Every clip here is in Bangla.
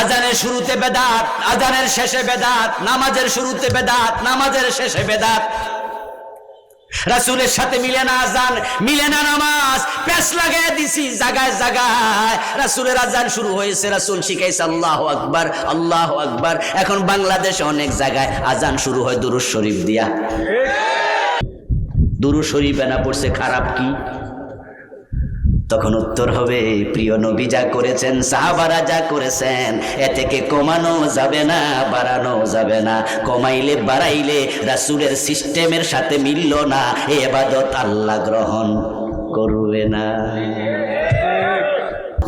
আজানের শুরুতে বেদাত আজানের শেষে বেদাত নামাজের শুরুতে বেদাত নামাজের শেষে বেদাত। রাসুলের সাথে মিলে না আজান মিলে না নামাজ প্যাস লাগাই দিছি জাগায় জাগায়। রাসুলের আজান শুরু হয়েছে রাসুল শিখাইছে আল্লাহ আকবার আল্লাহ আকবার। এখন বাংলাদেশে অনেক জায়গায় আজান শুরু হয় দুরুজ শরীফ দিয়া। দুরুজ শরীফ এনা পড়ছে খারাপ কি? তখন উত্তর হবে, প্রিয় নবী যা করেছেন, সাহাবারা যা করেছেন, এ থেকে কমানো যাবে না, বাড়ানো যাবে না। কমাইলে বাড়াইলে রাসুলের সিস্টেমের সাথে মিলল না, এ এবাদত আল্লাহ গ্রহণ করবে না।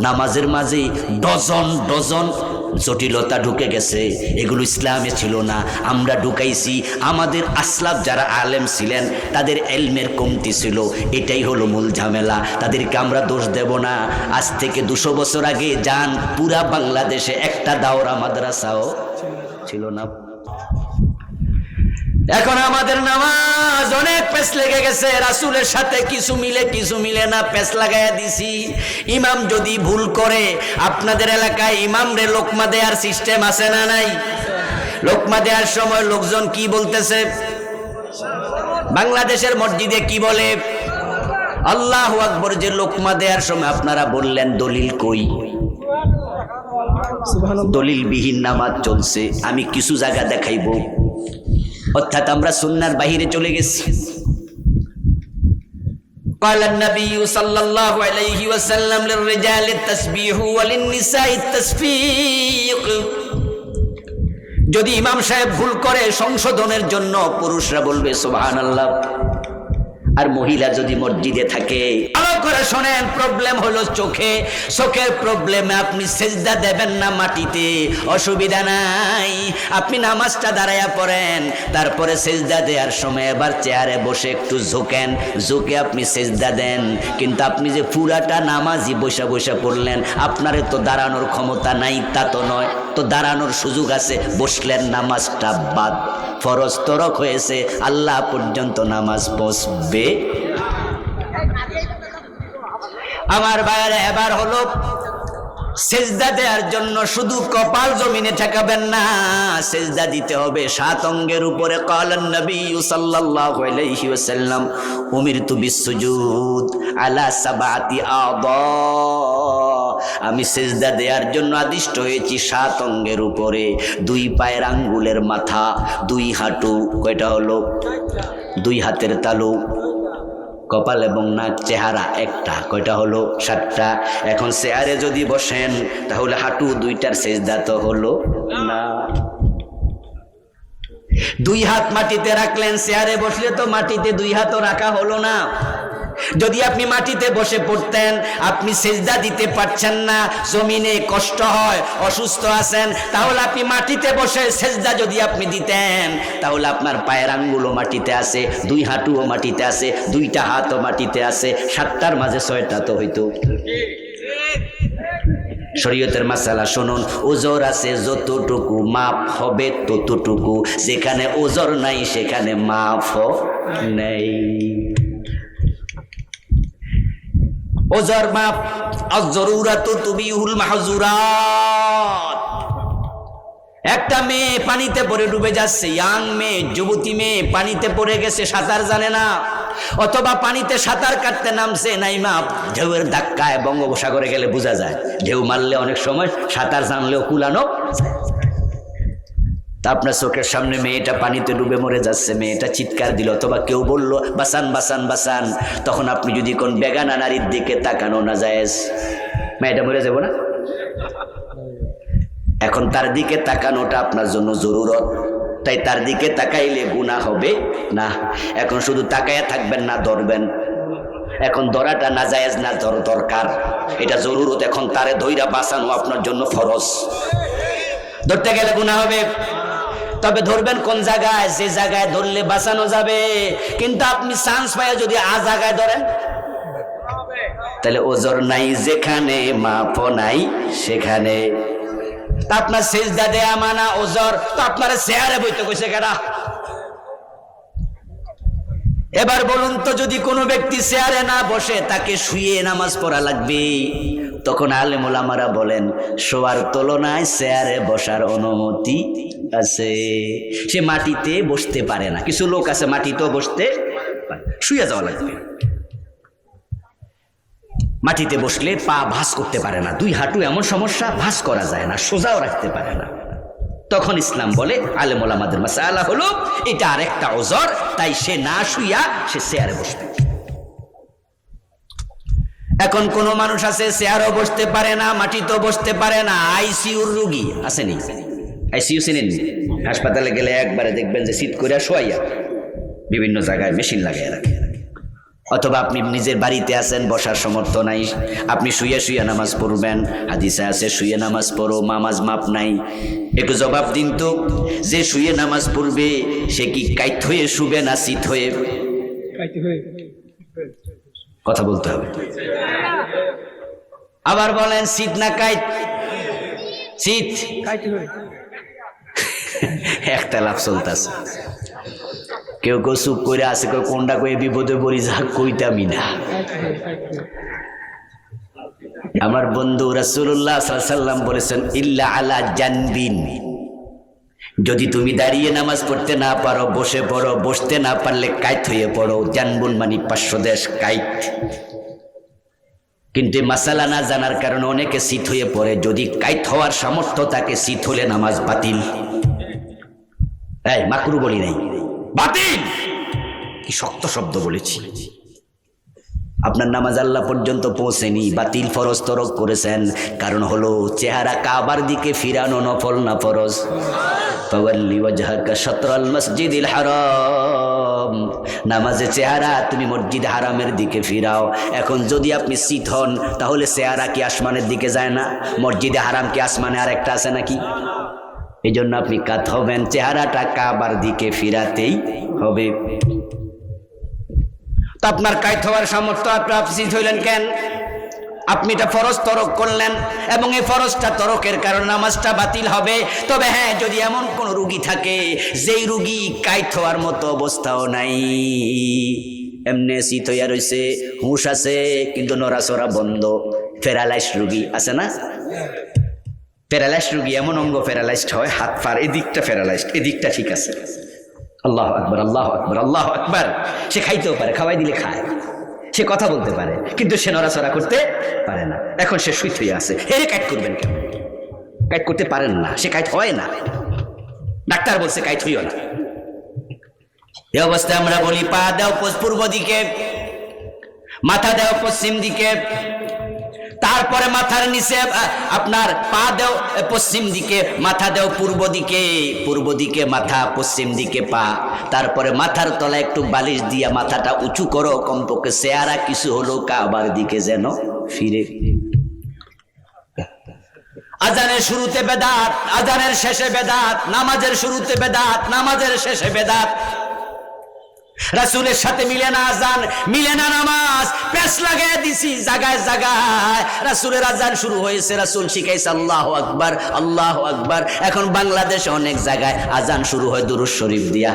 নামাজের মাঝে ডজন ডজন জটিলতা ঢুকে গেছে। এগুলো ইসলামে ছিল না। আমরা ঢুকাইছি। আমাদের আসলাফ যারা আলেম ছিলেন, তাদের এলমের কমতি ছিল। এটাই হলো মূল ঝামেলা। তাদেরকে আমরা দোষ দেব না। আজ থেকে দুশো বছর আগে যান পুরা বাংলাদেশে একটা দাওরা মাদ্রাসাও ছিল না। এখন আমাদের নামাজ অনেক পেস লেগে গেছে রাসুলের সাথে কিছু মিলে কিছু মিলে না পেস লাগাইয়া দিছি। ইমাম যদি ভুল করে আপনাদের এলাকায় ইমাম রে লোকমা দেয়ার সিস্টেম আছে না নাই? লোকমা দেওয়ার সময় লোকজন কি বলতেছে? বাংলাদেশের মসজিদে কি বলে? আল্লাহ আকবর যে লোকমা দেওয়ার সময় আপনারা বললেন দলিল কই? দলিলবিহীন নামাজ চলছে আমি কিছু জায়গা দেখাইব। অর্থাৎ আমরা সুন্নার বাহিরে চলে গেছি قال النبي صلى الله عليه وسلم للرجال التسبيح وللنساء التسبيق যদি ইমাম সাহেব ভুল করে সংশোধনের জন্য পুরুষরা বলবে সুবহানাল্লাহ আর মহিলা যদি মসজিদে থাকে ভালো করে শোনেন প্রবলেম হলো চোখে। চোখের প্রবলেমে আপনি সেজদা দেবেন না মাটিতে। অসুবিধা নাই। আপনি নামাজটা দাঁড়াইয়া পড়েন, তারপরে সেজদা দেওয়ার সময় এবার চেয়ারে বসে একটু ঝুঁকেন। ঝুঁকে আপনি সেজদা দেন। কিন্তু আপনি যে পুরাটা নামাজই বসে বসে পড়লেন, আপনারে তো দাঁড়ানোর ক্ষমতা নাই, তা তো নয়। তো দাঁড়ানোর সুযোগ আছে, বসলেন নামাজটা বাদ। ফরজ তরক হয়েছে, আল্লাহ পর্যন্ত নামাজ পৌঁছবে আমার বাইরে এবার হলো সেজদা দেওয়ার জন্য শুধু কপাল জমিনে ঠেকাবেন না, সেজদা দিতে হবে সাত অঙ্গের উপরে আমি সেজদা দেওয়ার জন্য আদিষ্ট হয়েছি সাত অঙ্গের উপরে, দুই পায়ের আঙ্গুলের মাথা, দুই হাঁটু, কয়টা হলো? দুই হাতের তালু কপাল এবং নাক চেহারা একটা, কয়টা হলো সাতটা? এখন চেয়ারে যদি বসেন, তাহলে হাঁটু দুইটার সেজদা তো হলো না। দুই হাত মাটিতে রাখলেন, চেয়ারে বসলে তো মাটিতে দুই হাতও রাখা হলো না। যদি আপনি মাটিতে বসে পড়তেন, আপনি সেজদা দিতে পারছেন না, জমিনে কষ্ট হয়, অসুস্থ আছেন, তাহলে আপনি মাটিতে বসে সেজদা যদি আপনি দিতেন, তাহলে আপনার পায়ের আঙ্গুলও মাটিতে আছে, দুই হাঁটুও মাটিতে আছে, দুইটা হাতও মাটিতে আছে, সাতটার মাঝে ছয়টা তো হইতো। শরীয়তের মাসালা শুনুন, ওজর আছে যতটুকু মাপ হবে ততটুকু, যেখানে ওজর নাই সেখানে মাপ নেই। তুবিহুল মাহজুরাত। একটা মেয়ে পানিতে পড়ে ডুবে যাচ্ছে, ইয়াং মেয়ে, যুবতী মেয়ে পানিতে পড়ে গেছে, সাঁতার জানে না। অথবা পানিতে সাঁতার কাটতে নামছে নাই নাইমা, ঢেউয়ের ধাক্কায় বঙ্গোপসাগরে গেলে বোঝা যায়, ঢেউ মারলে অনেক সময় সাঁতার জানলেও কুলানো তা আপনার চোখের সামনে মেয়েটা পানিতে ডুবে মরে যাচ্ছে। মেয়েটা চিৎকার দিল, অথবা কেউ বলল, বাসান বাসান বাসান। তখন আপনি যদি কোন বেগানা নারীর দিকে তাকানো না যায় মেয়েটা মরে যাব না? এখন তার দিকে তাকানোটা আপনার জন্য জরুরত। তাই তার দিকে তাকাইলে গুণা হবে না। এখন শুধু তাকাইয়া থাকবেন না, ধরবেন। এখন ধরাটা না জায়েজ, না ধর, দরকার। এটা জরুরত। এখন তারে ধৈরা বাঁচানো আপনার জন্য ফরজ। ধরতে গেলে গুণা হবে। তবে ধরবেন কোন জায়গায়? যে জায়গায় ধরলে বাঁচানো যাবে। কিন্তু আপনি চান্স পাইয়া যদি আ জায়গায় ধরেন, তাহলে ওজোর নাই, যেখানে মাপ নাই, সেখানে। আপনার সেজদা দেয়া মানা ওজর, তো আপনার চেয়ারে বইতে কইছে কেডা? এবার বলুন তো, যদি কোনো ব্যক্তি চেয়ারে না বসে, তাকে শুয়ে নামাজ পড়া লাগবে। তখন আলেমুলামারা বলেন, শোয়ার তুলনায় চেয়ারে বসার অনুমতি আছে। সে মাটিতে বসতে পারে না। কিছু লোক আছে মাটিতেও বসতে শুয়ে যাওয়া লাগবে। মাটিতে বসলে পা ভাস করতে পারে না। দুই হাঁটু এমন সমস্যা ভাস করা যায় না, সোজাও রাখতে পারে না। তখন ইসলাম বলে আলেমুল আমাদের মাসালা হলো, এটা আরেকটা ওজর, তাই সে না শুইয়া সে চেয়ারে বসবে। এখন কোন মানুষ আছে, চেয়ারও বসতে পারে না, মাটিতেও বসতে পারে না, আইসিউর রুগী আসেনি আইসিইউ চিনেন হাসপাতালে গেলে একবারে দেখবেন যে শীত করে শোয়াইয়া বিভিন্ন জায়গায় মেশিন লাগিয়ে রাখে। অথবা আপনি নিজের বাড়িতে আছেন বসার সমর্থ নাই আপনি শুয়ে শুয়ে নামাজ পড়বেন হাদিসে আছে শুয়ে নামাজ পড়ো মামাজ মাপ নাই। একটু জবাব দিন তো যে শুয়ে নামাজ পড়বে সে কি কাইত হয়ে শুবে না শীত হয়ে? কথা বলতে হবে। আবার বলেন শীত না কাইত? শীত। খাইতে হয়ে। একটা লাভ চলতেছে। কেউ কেউ চুপ করে আছে, কেউ কোনটা কয়ে বিপদে পড়ি, যা কইতামই না। আমার বন্ধু রাসূলুল্লাহ সাল্লাম বলেছেন, ইল্লা আলা জানবিন। যদি তুমি দাঁড়িয়ে নামাজ পড়তে না পারো, বসে পড়ো, বসতে না পারলে কাইত হয়ে পড়ো। জানবুন মানি পাঁচশো দেশ কাইত কিন্তু মাসালা না জানার কারণে অনেকে শীত হয়ে পড়ে। যদি কাইত হওয়ার সামর্থ্য তাকে শীত হলে নামাজ বাতিল। এই মাকরু বলি নাই। বাতিল! কি শক্ত শব্দ বলেছি। আপনার নামাজ আল্লাহ পর্যন্ত পৌঁছেনি, বাতিল ফরজ তরক করেছেন। কারণ হলো, চেহারা কাবার দিকে ফিরানো নফল না ফরজ। মসজিদিল হারাম। নামাজে চেহারা তুমি মসজিদ হারামের দিকে ফিরাও। এখন যদি আপনি শীত হন, তাহলে চেহারা কি আসমানের দিকে যায় না? মসজিদে হারাম কি আসমানে আরেকটা আছে নাকি? এই জন্য আপনি কাত হবেন, চেহারাটা কাবার দিকে ফিরাতেই হবে। তো আপনার কাইত হওয়ার সামর্থ্য আপনি আপসিদ হইলেন কেন? আপনি এটা ফরজ তরক করলেন এবং এই ফরজটা তরকের কারণে নামাজটা বাতিল হবে। তবে হ্যাঁ যদি এমন কোন রুগী থাকে, যেই রুগী কাইত হওয়ার মতো অবস্থাও নাই। এমনি শীত হইয়া রয়েছে হুঁশ আছে, কিন্তু নড়াচড়া বন্ধ। ফেরালাইস রুগী আছে না? প্যারালাইসড রুগী এমন অঙ্গ প্যারালাইসড হয়, হাত পার এদিকটা প্যারালাইসড এদিকটা ঠিক আছে। আল্লাহ আকবর আল্লাহ আকবর আল্লাহ আকবর। সে খাইতেও পারে, খাওয়াই দিলে খায়। সে কথা বলতে পারে, কিন্তু সে নড়াচড়া করতে পারে না। এখন সে সুইত হয়ে আছে। হেরে কাইট করবেন কেন? কাইট করতে পারেন না, সে কাইট হয় না। ডাক্তার বলছে কাইট হইও না। এই অবস্থায় আমরা বলি, পা দাও পূর্ব দিকে, মাথা দাও পশ্চিম দিকে। তারপরে মাথার নিচে আপনার পা দেও পশ্চিম দিকে, মাথা দেও পূর্ব দিকে পূর্ব দিকে মাথা, পশ্চিম দিকে পা। তারপরে মাথার তলায় একটু বালিশ দিয়া মাথাটা উঁচু করো, কমপক্ষে চেহারা কিছু হলো কাবার দিকে যেন ফিরে। আজানের শুরুতে বেদাত, আজানের শেষে বেদাত, নামাজের শুরুতে বেদাত, নামাজের শেষে বেদাত। রাসুলের সাথে মিলে না আজান, মিলে না নামাজ পেশ লাগাই দিছি জায়গায় জায়গায় রাসুলের আজান শুরু হয়েছে, রাসুল শিখাইছে, আল্লাহ আকবার আল্লাহ আকবার। এখন বাংলাদেশে অনেক জায়গায় আজান শুরু হয় দুরুজ শরীফ দিয়া।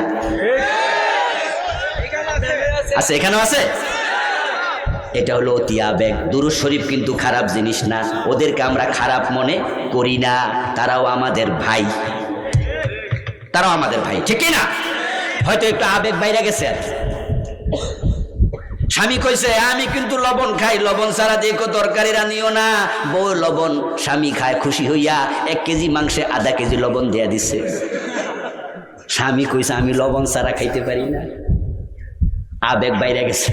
আছে, এখানেও আছে? এটা হলো অতি আবেগ দুরুজ শরীফ কিন্তু খারাপ জিনিস না। ওদেরকে আমরা খারাপ মনে করি না। তারাও আমাদের ভাই। তারাও আমাদের ভাই, ঠিক না? হয়তো একটু আবেগ বাইরে গেছে। স্বামী কইছে, আমি কিন্তু লবণ খাই, লবণ ছাড়া দেখো তরকারি রানিও না। বউ লবণ, স্বামী খায়, খুশি হইয়া এক কেজি মাংসে আধা কেজি লবণ দেয়া দিছে। স্বামী কইছে, আমি লবণ ছাড়া খাইতে পারি না। আবেগ বাইরে গেছে।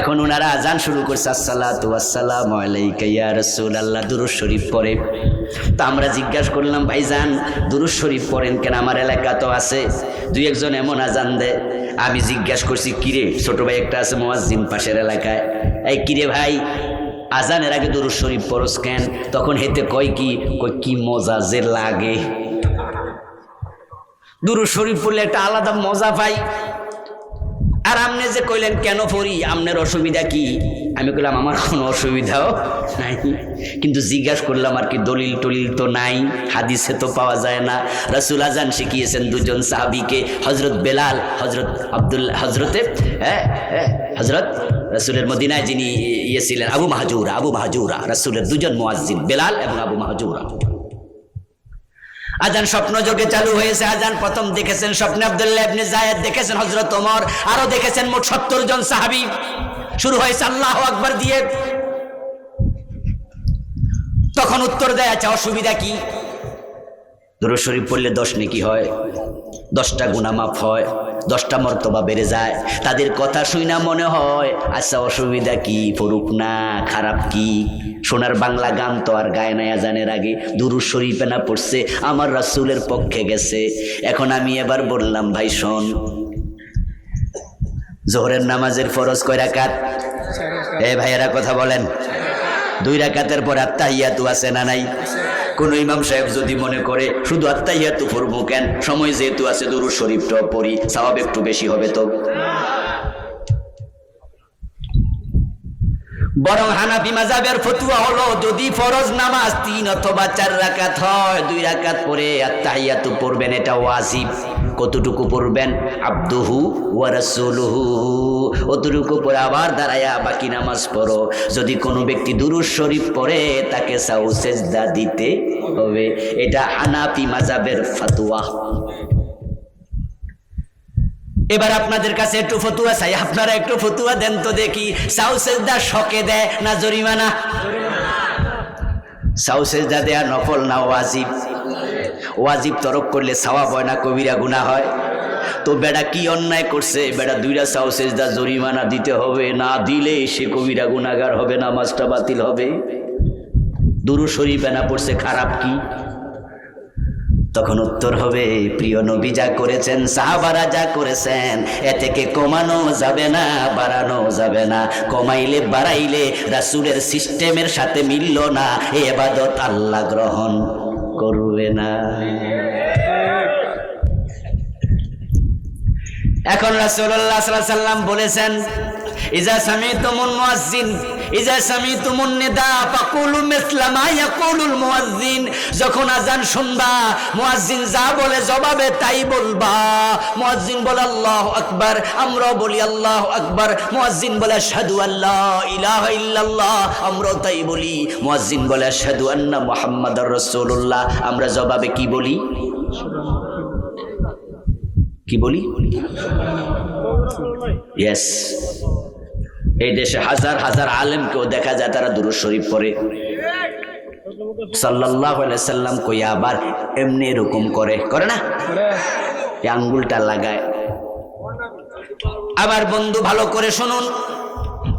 এখন ওনারা আজান শুরু করছে, আসসালাতু আসসালামু আলাইকা ইয়া রাসূলুল্লাহ শরীফ পড়ে। তা আমরা জিজ্ঞাসা করলাম, ভাইজান, দুরূদ শরীফ পড়েন কেন? আমার এলাকা তো আছে, দুই একজন এমন আজান দেয়। আমি জিজ্ঞাসা করছি, কিরে, ছোট ভাই একটা আছে মোয়াজ্জিন পাশের এলাকায়? এই কিরে ভাই, আজানের আগে দুরূদ শরীফ পড়স কেন? তখন হেতে কয় কি কয়, কি মজা যে লাগে। দুরূদ শরীফ পড়লে একটা আলাদা মজা পাই। আর আপনি যে কইলেন, কেন পড়ি আপনার অসুবিধা কি? আমি কইলাম, আমার কোনো অসুবিধাও নাই। কিন্তু জিজ্ঞাসা করলাম, আর কি দলিল টলিল তো নাই? হাদিসে তো পাওয়া যায় না। রাসুল আজান শিখিয়েছেন দুজন সাহাবিকে হজরত বেলাল হজরত আব্দুল হজরতে হ্যাঁ হ্যাঁ হজরত রাসূলের মদিনায় যিনি ইয়ে ছিলেন, আবু মাহাজুরা আবু মাহাজুরা, রাসূলের দুজন মুয়াজ্জিন, বেলাল এবং আবু মাহাজুরা। আজান স্বপ্ন যোগে চালু হয়েছে। আজান প্রথম দেখেছেন স্বপ্নে আবদুল্লাহ ইবনে জায়েদ, দেখেছেন হজরত ওমর, আরও দেখেছেন মোট 70 জন সাহাবি। শুরু হয়েছে আল্লাহ আকবার দিয়ে। তখন উত্তর দেয় আছে, অসুবিধা কি? দুরূদ শরীফ পড়লে দশ নেকি হয় দশটা গুনাহ মাফ হয় দশটা মর্তবা বেড়ে যায়। তাদের কথা শুই না মনে হয় আচ্ছা অসুবিধা কি? ফরুক না খারাপ কি? সোনার বাংলা গান তো আর গায় না আজানের আগে। দুরুদ শরীফে না পড়ছে আমার রাসূলের পক্ষে গেছে। এখন আমি এবার বললাম ভাই শোন জোহরের নামাজের ফরজ কয় রাকাত। এ ভাইয়েরা কথা বলেন। দুই রাকাতের পর আত্মাহিয়াতু আছে না নাই? কোন ইমাম সাহেব যদি মনে করে, শুধু আত্মাহিয়াতু পড়ব কেন? সময় যেহেতু আছে দুরু শরীফটা পড়ি, স্বভাব একটু বেশি হবে তো। বরং হানাফি মাজাবের ফতুয়া হলো, যদি ফরজ নামাজ তিন অথবা চার রাকাত হয়, দুই রাকাত পরে আত্মাহিয়াতু পড়বেন, এটা ওয়াজিব। কতটুকু পড়বেন? আব্দুহু ওয়া রাসূলুহু। অতটুকু পরে আবার দাঁড়ায়া বাকি নামাজ পড়ো। যদি কোনো ব্যক্তি দুরুদ শরীফ পড়ে, তাকে সাউ সেজদা দিতে হবে। এটা হানাফি মাজাবের ফতোয়া। এবার আপনাদের কাছে একটু ফতুয়া চাই। আপনারা একটু ফতুয়া দেন তো দেখি। সাউ সেজদা শকে দেয় না জরিমানা? সাউ সেজদা দেয়া নফল না ওয়াজিব? ওয়াজিব তরক করলে সাওয়াব হয় না, কবিরা গুনাহ হয়? তো বেড়া কি অন্যায় করছে? বেড়া দুইটা সাউ সেজদা জরিমানা দিতে হবে, না দিলে সে কবিরা গুনাগার হবে না, মাছটা বাতিল হবে। দুরু শরীফে না পড়ছে, খারাপ কি? তখন উত্তর হবে, প্রিয় নবী যা করেছেন, সাহাবারা যা করেছেন, এ থেকে কমানো যাবে না, বাড়ানো যাবে না। কমাইলে বাড়াইলে রাসূলের সিস্টেমের সাথে মিলল না, এ এবাদত আল্লাহ গ্রহণ। করবে না। এখন আলাইহি সাল্লাম বলেছেন ইজা সামিতুমুন মুয়াজ্জিন। ইজা সামিতুমুন নিদা ফাকুলু মিসলা মা ইয়াকুলুল মুয়াজ্জিন যখন আজান শুনবা মুয়াজ্জিন যা বলে জবাবে তাই বলবা। মুয়াজ্জিন বলে আল্লাহু আকবার, আমরাও বলি আল্লাহু আকবার। মুয়াজ্জিন বলে আশহাদু আল্লা ইলাহা ইল্লাল্লাহ, আমরাও তাই বলি। মুয়াজ্জিন বলে আশহাদু আন্না মুহাম্মাদার রাসূলুল্লাহ। আমরা জবাবে কি বলি? কি বলি? ইয়েস এই দেশে হাজার হাজার আলেমকেও দেখা যায় তারা দুরু শরীফ পরে সাল্লাহ সাল্লাম কই আবার এমনি এরকম করে। করে না? আঙ্গুলটা লাগায়। আবার বন্ধু ভালো করে শুনুন।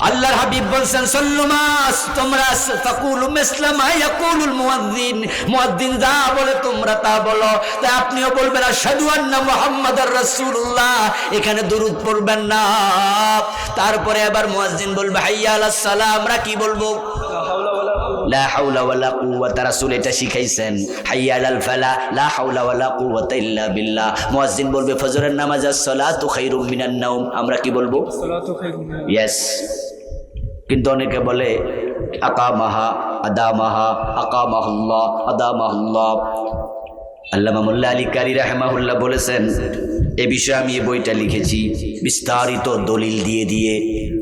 আল্লাহর হাবিব বলছেন সল্লুমাস তোমরা তাকুলু মিসলামা ইয়াকুলুল মুয়াজ্জিন মুয়াজ্জিন যা বলে তোমরা তা বলো। তা আপনিও বলবেন, আশহাদু আন্না মুহাম্মাদার রাসূলুল্লাহ। এখানে দরুদ পড়বেন না। তারপরে আবার মুয়াজ্জিন বলবে, হাইয়া আলাস সালাম। আমরা কি বলব? লা হাওলা ওয়ালা কুওয়াতা রাসূল এটা শিখাইছেন। হাইয়া আলাল ফালা লা হাওলা ওয়ালা কুওয়াতা ইল্লা বিল্লাহ। মুয়াজ্জিন বলবে ফজরের নামাজ আস-সালাতু খায়রুম মিনান নাওম। আমরা কি বলব? ইয়েস কিন্তু অনেকে বলে আকামাহা আদামাহা আকামাহুল্লাহ আদামাহুল্লাহ। আল্লামা মোল্লা আলী কারি রাহমাহুল্লাহ বলেছেন এ বিষয়ে আমি এই বইটা লিখেছি। বিস্তারিত দলিল দিয়ে দিয়ে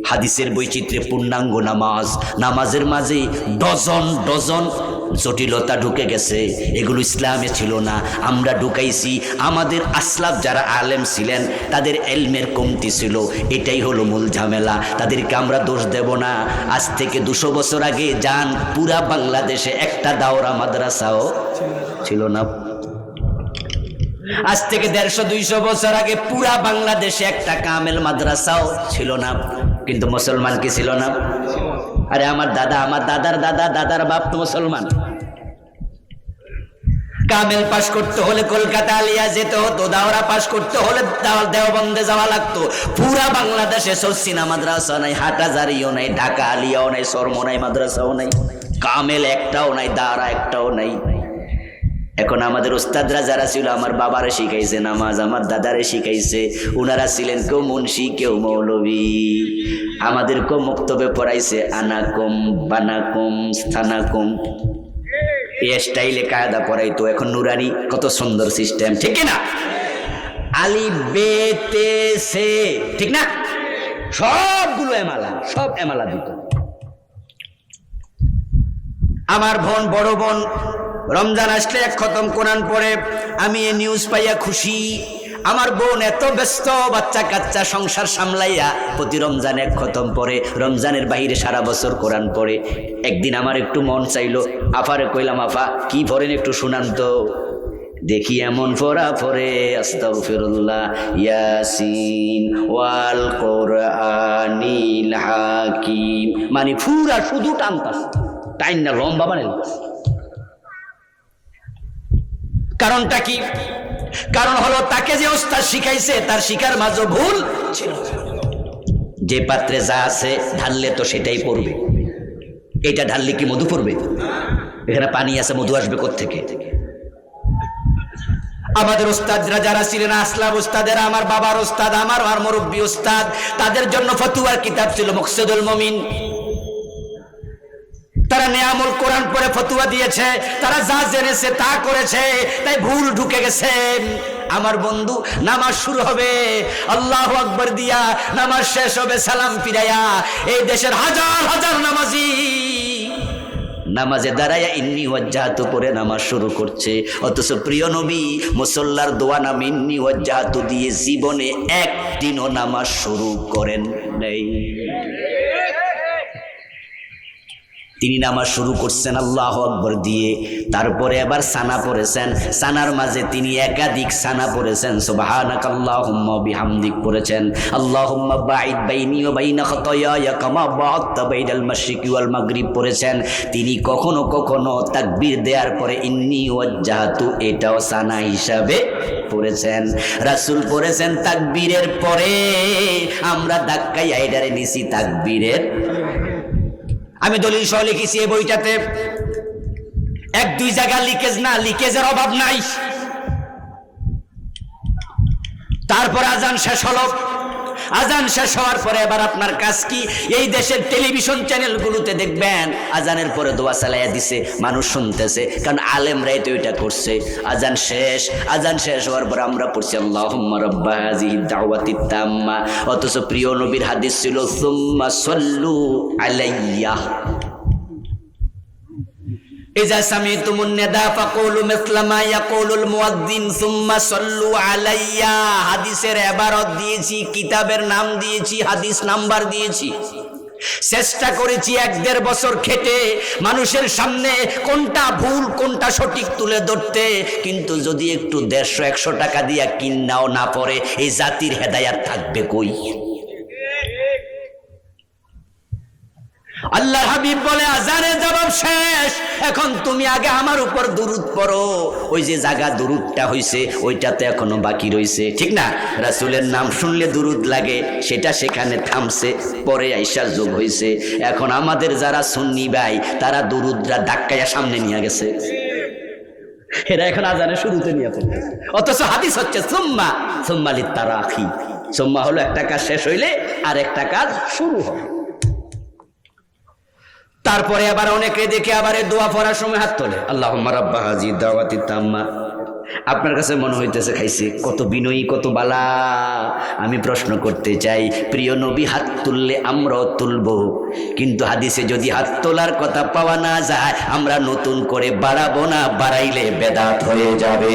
হাদিসের বৈচিত্র্যে পূর্ণাঙ্গ নামাজ। নামাজের মাঝে ডজন ডজন জটিলতা ঢুকে গেছে। এগুলো ইসলামে ছিল না। আমরা ঢুকাইছি, আমাদের আসলাফ যারা আলেম ছিলেন, তাদের এলমের কমতি ছিল। এটাই হলো মূল ঝামেলা। তাদেরকে আমরা দোষ দেব না। আজ থেকে দুশো বছর আগে যান, পুরা বাংলাদেশে একটা দাওরা মাদ্রাসাও ছিল না। আজ থেকে দেড়শো, দুইশো বছর আগে পুরা বাংলাদেশে একটা কামেল মাদ্রাসাও ছিল না। কিন্তু মুসলমান কি ছিল না? আরে আমার দাদা, আমার দাদার দাদা, দাদার বাপ তো মুসলমান। কামেল পাশ করতে হলে কলকাতা আলিয়া যেতে হতো, দাওরা পাশ করতে হলে দাও- দেওবন্দে যাওয়া লাগতো। পুরা বাংলাদেশে সসিনা মাদ্রাসা নাই হাটাজারিও নাই, ঢাকা আলিয়াও নাই, সরম নাই, মাদ্রাসাও নাই। কামেল একটাও নাই দাঁড়া একটাও নাই। এখন আমাদের ওস্তাদরা যারা ছিল, আমার বাবারে শিখাইছে, নামাজ আমার দাদারে শিখাইছে, উনারা ছিলেন কেউ মুন্সি, কেউ মৌলবী। আমাদেরকেও মুক্তবে পড়াইছে, আনাকুম, বানাকুম, স্থানাকুম। এই স্টাইলে কায়দা পড়াইতো, এখন নুরানি কত সুন্দর সিস্টেম, ঠিক না আলি বে তে সে, ঠিক না? সবগুলো এমালা, সব এমালা দিত। আমার বোন, বড় বোন রমজান আসলে এক খতম কোরআন পড়ে, আমি এই নিউজ পাইয়া খুশি। আমার বোন এত ব্যস্ত বাচ্চা কাচ্চা সংসার সামলাইয়া প্রতি রমজান এক খতম পরে রমজানের বাহিরে সারা বছর কোরআন পড়ে। একদিন আমার একটু মন চাইলো, আফারে কইলাম, আফা, কি পড়েন একটু শুনান তো? দেখি এমন ফোরা ফরে আস্তাগফিরুল্লাহ, ইয়াসিন ওয়াল কোরআনিল হাকিম। মানে ফুরা শুধু টানতাস টাইন না, লম্বা মানে কারণটা কি? কারণ হলো তাকে যে ওস্তাদ শিখাইছে, তার শিকার মাঝে ভুল ছিল। যে পাত্রে যা আছে, ঢাললে তো সেটাই পড়বে। এটা ঢাললে কি মধু পড়বে? এখানে পানি আছে, মধু আসবে থেকে আমাদের ওস্তাদরা যারা ছিলেন, আসলাম ওস্তাদের, আমার বাবার ওস্তাদ, আমার আর মুরব্বী ওস্তাদ, তাদের জন্য ফতুয়ার কিতাব ছিল মকসুদুল মমিন। তারা নেয়ামুল কোরআন পরে ফতুয়া দিয়েছে, তারা যা জেনেছে তা করেছে, তাই ভুল ঢুকে গেছে। আমার বন্ধু, নামাজ শুরু হবে, আল্লাহ আকবর দিয়া নামাজ শেষ হবে, সালাম ফিরাইয়া, এই দেশের হাজার হাজার নামাজি। নামাজে দাঁড়াইয়া ইন্নি ওয়াজ্জাহাতু করে নামাজ শুরু করছে। অথচ প্রিয় নবী, মুসল্লার দোয়া নাম ইন্নি ওয়াজ্জাহাতু দিয়ে জীবনে একদিনও নামাজ শুরু করেন নেই। তিনি নামাজ শুরু করছেন, আল্লাহ আকবর দিয়ে। তারপরে আবার সানা পড়েছেন। সানার মাঝে তিনি একাধিক সানা পড়েছেন। সুবহানাক আল্লাহুম্মা বিহামদিক পড়েছেন। আল্লাহুম্মা পড়েছেন। তিনি কখনো কখনো তাকবীর দেওয়ার পরে ইন্নি ওয়াজ্জাহাতু, এটাও সানা হিসাবে পড়েছেন। রাসূল পড়েছেন তাকবীরের পরে। আমরা ধাক্কাই আইডারে নিছি তাকবীরের আমি দলিল সহ লিখেছি এই বইটাতে। এক, দুই জায়গা লিকেজ না, লিকেজের অভাব নাই। তারপর আজান শেষ হলো। আজান শেষ হওয়ার পরে এবার আপনার কাজ কি? এই দেশের টেলিভিশন চ্যানেলগুলোতে দেখবেন, আজানের পরে দোয়া চালাইয়া দিছে, মানুষ শুনতেছে, কারণ আলেমরাই তো এটা করছে। আজান শেষ আজান শেষ হওয়ার পর আমরা পড়ছি, আল্লাহুম্মা রাব্বা হাযিহি দাওয়াতি তাম্মা অথচ প্রিয় নবীর হাদিস ছিল, সুম্মা সাল্লু আলাইয়া إذا سمعتم النداء فقولوا مثل ما يقول المؤذن ثم صلوا علي হাদিসের এবারত দিয়েছি কিতাবের নাম দিয়েছি হাদিস নাম্বার দিয়েছি চেষ্টা করেছি এক দেড় বছর খেটে মানুষের সামনে কোনটা ভুল কোনটা সঠিক তুলে ধরতে কিন্তু যদি একটু দেড়শো একশো টাকা দিয়া কিন্নাও না পড়ে এই জাতির হেদায়াত থাকবে কই আল্লাহ হাবিব বলে, আজানের জবাব শেষ। এখন তুমি আগে আমার উপর দুরুদ পড়ো। ওই যে জায়গা দুরুদটা হইছে, ওইটাতে এখনও বাকি রইছে। ঠিক না? রাসূলের নাম শুনলে দুরুদ লাগে, সেটা সেখানে থামছে, পরে আইসা যোগ হইছে। এখন আমাদের যারা সুন্নি ভাই, তারা দুরুদরা ডাক্কাইয়া সামনে নিয়ে গেছে। এরা এখন আজানের শুরুতে নিয়ে ফেলবে অথচ হাদিস হচ্ছে, সুম্মা সুম্মালি তারাখি সুম্মা হলো একটা কাজ শেষ হইলে আর একটা কাজ শুরু হবে। তারপরে আবার অনেকে দেখে আবার দোয়া পড়ার সময় হাত তোলে। আল্লাহ রাব্বা হাজি দাওয়াতি তাম্মা। আপনার কাছে মনে হইতেছে, খাইছে, কত বিনয়ী, কত বালা। আমি প্রশ্ন করতে চাই, প্রিয় নবী, হাত তুললে আমরাও তুলব। কিন্তু হাদিসে যদি হাত তোলার কথা পাওয়া না যায়, আমরা নতুন করে বাড়াবো না, বাড়াইলে বেদাত হয়ে যাবে।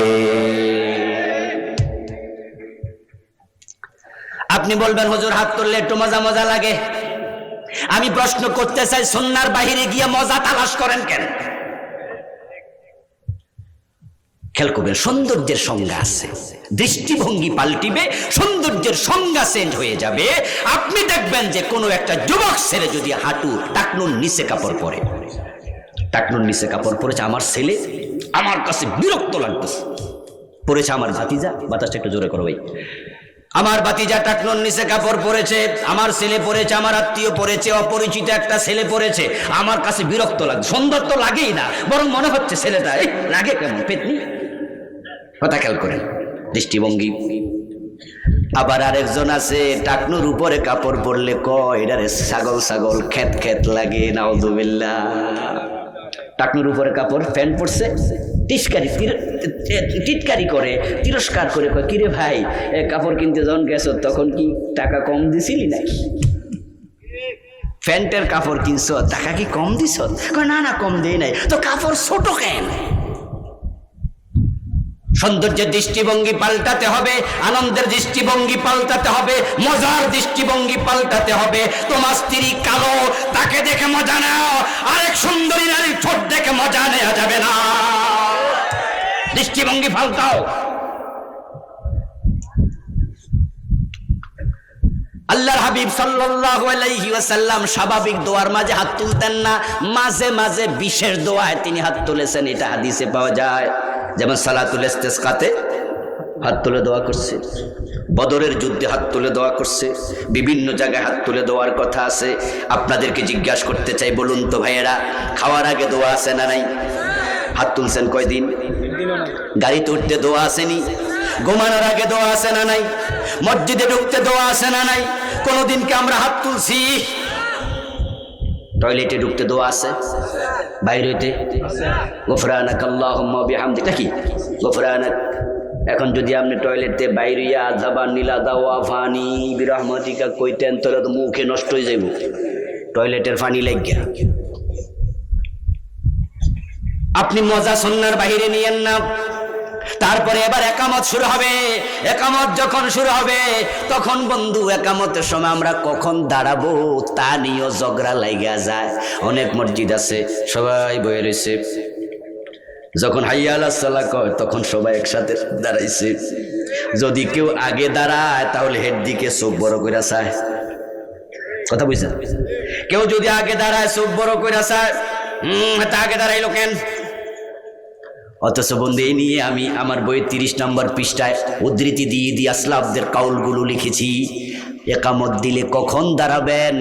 আপনি বলবেন, হুজুর, হাত তুললে একটু মজা মজা লাগে। আমি প্রশ্ন করতে চাই সন্ন্যার বাহিরে গিয়ে মজা তালাশ করেন কেন? খেয়াল করবেন, সৌন্দর্যের সংজ্ঞা আছে। দৃষ্টিভঙ্গি পাল্টিবে, সৌন্দর্যের সংজ্ঞা চেঞ্জ হয়ে যাবে। আপনি দেখবেন যে কোনো একটা যুবক ছেলে যদি হাঁটু টাকনুর নিচে কাপড় পরে, টাকনুর নিচে কাপড় পরেছে আমার ছেলে, আমার কাছে বিরক্ত লাগতেছে। পরেছে আমার ভাতিজা, বাতাসটা একটু জোরে করো ভাই। আমার বাতিজা টাকনোর নিচে কাপড় পরেছে, আমার ছেলে পরেছে, আমার আত্মীয় পরেছে, অপরিচিত একটা ছেলে পরেছে। আমার কাছে বিরক্ত লাগে, সুন্দর তো লাগেই না, বরং মনে হচ্ছে ছেলেটা, এই, লাগে কেমন? পেতনি? কথা খেয়াল করেন, দৃষ্টিভঙ্গি। আবার আরেকজন আছে, টাকনুর উপরে কাপড় পরলে ক এটারে ছাগল ছাগল খেত খেত লাগে নাউদুবিল্লা টাকনুর উপরে কাপড়, প্যান্ট পরছে? এ- টিটকারি করে, তিরস্কার করে কয়, কিরে ভাই কাপড় কিনতে যখন গেছো, তখন কি টাকা কম দিছিলি নাকি? প্যান্টের কাপড় কিনছ, টাকা কি কম দিছ? না না, কম দেই নাই। তো কাপড় ছোট কেন? সৌন্দর্যের দৃষ্টিভঙ্গি পাল্টাতে হবে, আনন্দের দৃষ্টিভঙ্গি পাল্টাতে হবে, মজার দৃষ্টিভঙ্গি পাল্টাতে হবে। তোমার স্ত্রী কালো, তাকে দেখে মজা নাও, আরেক সুন্দরী নারীর ঠোঁট দেখে মজা নেওয়া যাবে না। দৃষ্টিভঙ্গি পাল্টাও আল্লাহর হাবিব ওয়াসাল্লাম স্বাভাবিক দোয়ার মাঝে হাত তুলতেন না। মাঝে মাঝে বিশেষ দোয়ায় তিনি হাত তুলেছেন, এটা হাদিসে পাওয়া যায়। যেমন সালাতুল ইস্তেসকাতে হাত তুলে দোয়া করছে, বদরের যুদ্ধে হাত তুলে দোয়া করছে, বিভিন্ন জায়গায় হাত তুলে দোয়ার কথা আছে। আপনাদেরকে জিজ্ঞাসা করতে চাই, বলুন তো ভাইয়েরা, খাওয়ার আগে দোয়া আছে না নাই? হাত তুলছেন কয়দিন? গাড়িতে উঠতে দোয়া আসেনি। ঘুমানোর আগে দোয়া আছে না নাই? মসজিদে ঢুকতে দোয়া আছে না নাই? কোনোদিনকে আমরা হাত তুলছি? টয়লেটে ঢুকতে দোয়া আছে বাইরে হইতে গোফরানাক বিহামদিকা। কি? গোফরানাক। এখন যদি আপনি টয়লেটে বাইরিয়া আযাবা নীলা, দাওয়া, ফানি, বিরহমাতিকা কইতেন, তাহলে তো মুখে নষ্ট হয়ে যাইব। টয়লেটের পানি লাগিয়া। আপনি মজা সন্ন্যার বাহিরে নিয়েন না। তারপরে এবার একামত শুরু হবে। একামত যখন শুরু হবে, তখন বন্ধু, একামতের সময় আমরা কখন দাঁড়াবো তা নিয়েও ঝগড়া লাইগা যায়। অনেক মসজিদ আছে, সবাই বয়ে রয়েছে। যখন হাইয়া আল্লাহ কয়, তখন সবাই একসাথে দাঁড়াইছে। যদি কেউ আগে দাঁড়ায়, তাহলে হেড দিকে চোখ বড় করে চায়। কথা বুঝছেন? কেউ যদি আগে দাঁড়ায়, চোখ বড় করে চায় হম আগে দাঁড়াইলো কেন? অথচ বন্ধু এই নিয়ে আমি আমার বইয়ের তিরিশ নম্বর পৃষ্ঠায় উদ্ধৃতি দিয়ে দিয়ে আসলাফদের কাউলগুলো লিখেছি। একামত দিলে কখন দাঁড়াবেন?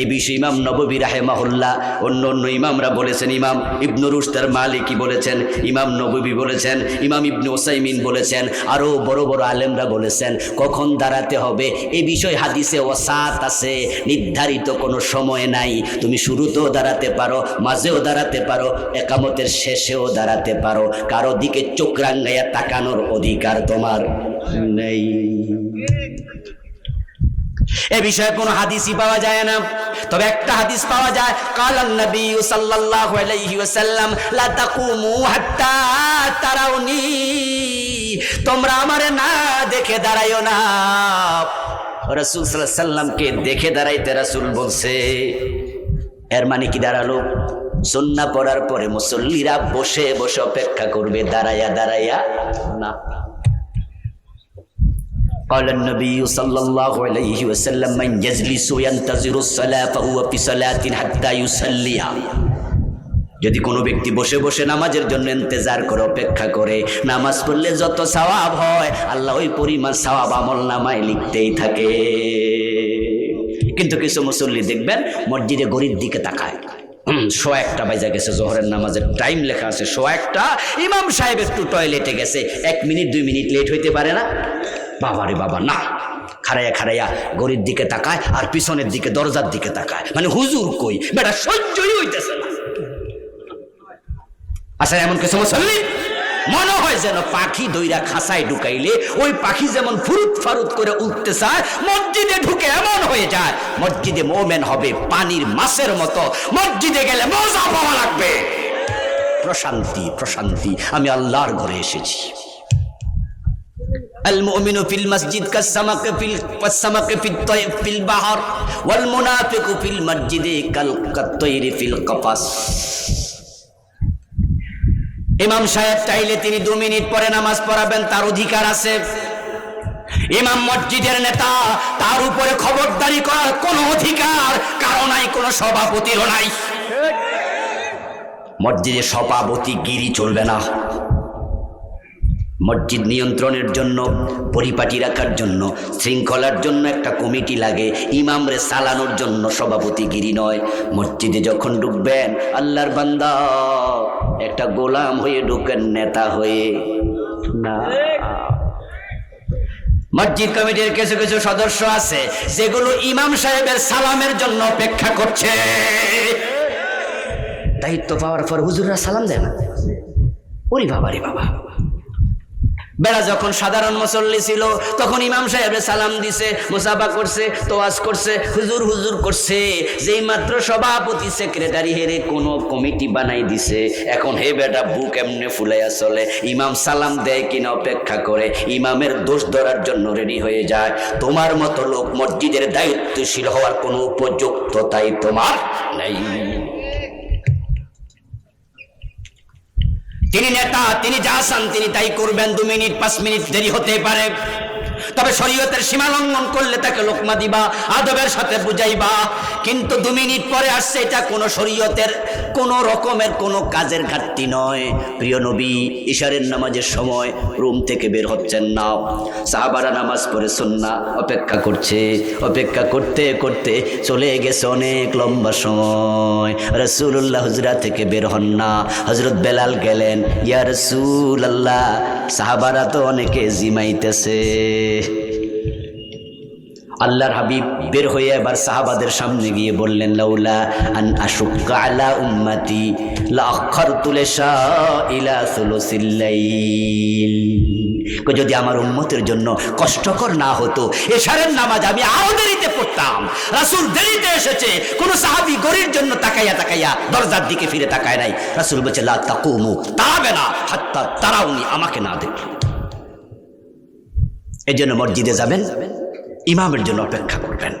এই বিষয়ে ইমাম নববী রাহেমাহুল্লাহ, অন্য অন্য ইমামরা বলেছেন, ইমাম ইবনু রুশদার মালিকি বলেছেন, ইমাম নববী বলেছেন, ইমাম ইবনু ওসাইমিন বলেছেন আরও বড় বড় আলেমরা বলেছেন, কখন দাঁড়াতে হবে? এ বিষয় হাদিসে ওসাত আছে, নির্ধারিত কোনো সময় নাই। তুমি শুরুতেও দাঁড়াতে পারো, মাঝেও দাঁড়াতে পারো, একামতের শেষেও দাঁড়াতে পারো। কারও দিকে চোখ রাঙ্গাইয়া তাকানোর অধিকার তোমার নেই। এ বিষয়ে কোনো হাদিসই পাওয়া যায় না। তবে একটা হাদিস পাওয়া যায়, কালান নবী সাল্লাল্লাহু আলাইহি ওয়াসাল্লাম, লা তাকুমু হাত্তা তারাউনি। তোমরা আমারে না দেখে দাঁড়াইও না। রাসূল সাল্লাল্লাহু আলাইহি সাল্লামকে দেখে দাঁড়াইতে রাসূল বলছে, এর মানে কি দাঁড়াল? সন্না পড়ার পরে মুসল্লিরা বসে বসে অপেক্ষা করবে দাঁড়াইয়া দাঁড়াইয়া না। قال النبي صلى الله عليه وسلم من يجلس ينتظر الصلاة فهو في صلاة حتى يصليها যদি কোনো ব্যক্তি বসে বসে নামাজের জন্য ইন্তজার করে অপেক্ষা করে নামাজ পড়লে যত সওয়াব হয় আল্লাহ ওই পরিমাণ সওয়াব আমল নামায় লিখতেই থাকে কিন্তু কিছু মুসল্লি দেখবেন মসজিদে গরিব দিকে তাকায় হুম, শো একটা বাজা গেছে জোহরের নামাজের টাইম লেখা আছে শো একটা ইমাম সাহেব একটু টয়লেটে গেছে এক মিনিট দুই মিনিট লেট হইতে পারে না বাবা রে বাবা, না। খারাইয়া খারাইয়া গরির দিকে তাকায় আর পিছনের দিকে, দরজার দিকে তাকায়। মানে হুজুর কই? বেটা, সহ্যই হইতেছে না। আচ্ছা এমন কিছু মুসল্লি মনে হয় যেন পাখি দইরা খাসায় ঢুকাইলে ওই পাখি যেমন ফুরুত ফারুত করে উঠতে চায়, মসজিদে ঢুকে এমন হয়ে যায়, মসজিদে মোমেন হবে পানির মাছের মতো। মসজিদে গেলে মজা পাওয়া লাগবে। প্রশান্তি প্রশান্তি, আমি আল্লাহর ঘরে এসেছি। المؤمن في المسجد كالسمك في ال- كالسمك في الطير في البحر والمنافق في المسجد كال- كالطير في القفص ইমাম সাহেব চাইলে তিনি দু মিনিট পরে নামাজ পড়াবেন তার অধিকার আছে ইমাম মসজিদের নেতা তার উপরে খবরদারি করার কোনো অধিকার কারো নাই কোনো সভাপতিরও নাই মসজিদে সভাপতি গিরি চলবে না মসজিদ নিয়ন্ত্রণের জন্য, পরিপাটি রাখার জন্য, শৃঙ্খলার জন্য একটা কমিটি লাগে, ইমামরে চালানোর জন্য সভাপতিগিরি নয়। মসজিদে যখন ঢুকবেন, আল্লাহর বান্দা, একটা গোলাম হয়ে ঢুকেন, নেতা হয়ে। না। মসজিদ কমিটির কিছু কিছু সদস্য আছে, যেগুলো ইমাম সাহেবের সালামের জন্য অপেক্ষা করছে। দায়িত্ব পাওয়ার পর হুজুররা সালাম দেয় না। ওরে বাবা, রে বাবা। বেড়া যখন সাধারণ মুসল্লি ছিল, তখন ইমাম সাহেব সালাম দিছে, মুসাফা করছে, তোয়াজ করছে, হুজুর হুজুর করছে। যেই মাত্র সভাপতি, সেক্রেটারি হেরে কোন কমিটি বানাই দিছে। এখন হে বেটা বুক এমনি ফুলাইয়া চলে? ইমাম সালাম দেয় কিনা অপেক্ষা করে, ইমামের দোষ ধরার জন্য রেডি হয়ে যায়। তোমার মতো লোক মসজিদের দায়িত্বশীল হওয়ার কোনো উপযুক্ততাই তোমার নেই। তিনি নেতা, তিনি যা চান তিনি তাই করবেন। দু মিনিট, পাঁচ মিনিট দেরি হতে পারে। তবে শরীয়তের সীমা লঙ্ঘন করলে তাকে লোকমা দিবা, আদবের সাথে বুঝাইবা। কিন্তু দু মিনিট পরে আসছে এটা কোনো শরীয়তের, কোনো রকমের কোনো কাজের ঘাটতি নয়। প্রিয় নবী, ইশারের নামাজের সময় রুম থেকে বের হচ্ছেন না। সাহাবারা নামাজ পড়ে সন্না অপেক্ষা করছে। অপেক্ষা করতে করতে চলে গেছে অনেক লম্বা সময়। রসুল্লাহ হুজরা থেকে বের হন না। হজরত বেলাল গেলেন, ইয়া রসুল আল্লাহ সাহাবারা তো অনেকে জিমাইতেছে। আল্লাহর হাবিব বের হয়ে এবার সাহাবাদের সামনে গিয়ে বললেন যদি আমার উম্মতের জন্য কষ্টকর না হতো, এশারের নামাজ আমি আরও দেরিতে পড়তাম। রাসূল দেরিতে এসেছে, কোন সাহাবী গরির জন্য তাকাইয়া তাকাইয়া দরজার দিকে ফিরে তাকায় নাই। রাসূল বলছে, লা তাকুমু, তারাবে না, হাত্তা তারাউনি, আমাকে না দেখলে এই জন্য মসজিদে যাবেন, ইমামের জন্য অপেক্ষা করবেন।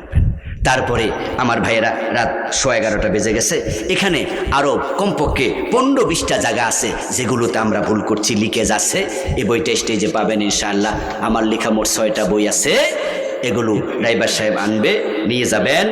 তারপরে আমার ভাইয়েরা রাত সোয়া এগারোটা বেজে গেছে। এখানে আরও কমপক্ষে পনেরো বিশটা জায়গা আছে যেগুলোতে আমরা ভুল করছি, লিকেজ আছে। এই বইটা স্টেজে পাবেন ইনশাআল্লাহ। আমার লেখা মোট ছয়টা বই আছে। এগুলো ড্রাইভার সাহেব আনবে, নিয়ে যাবেন।